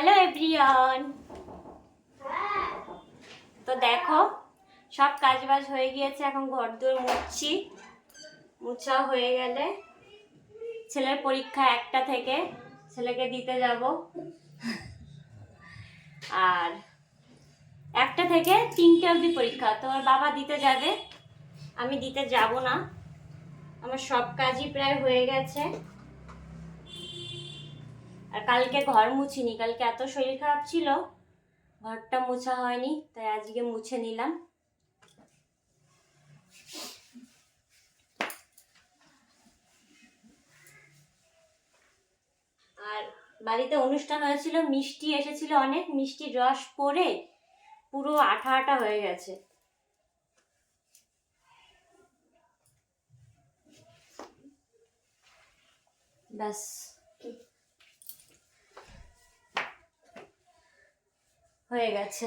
Hello everyone তো দেখো, সব কাজ বাজ হয়ে গিয়েছে, এখন ঘর দূর মুছছি। মুছা হয়ে গেলে ছেলের পরীক্ষা একটা থেকে ছেলেকে দিতে যাব। আর একটা থেকে তিনটে অবধি পরীক্ষা। তো বাবা দিতে যাবে, আমি দিতে যাব না। আমার সব কাজই প্রায় হয়ে গেছে। আর কালকে ঘর মুছিনি, কালকে এত শরীর খারাপ ছিল, ঘরটা মুছা হয়নি, তাই আজকে মুছে নিলাম। আর বাড়িতে অনুষ্ঠান হয়েছিল, মিষ্টি এসেছিল অনেক মিষ্টির রস পরে পুরো আঠা আঠা হয়ে গেছে। ব্যাস। হয়ে গেছে।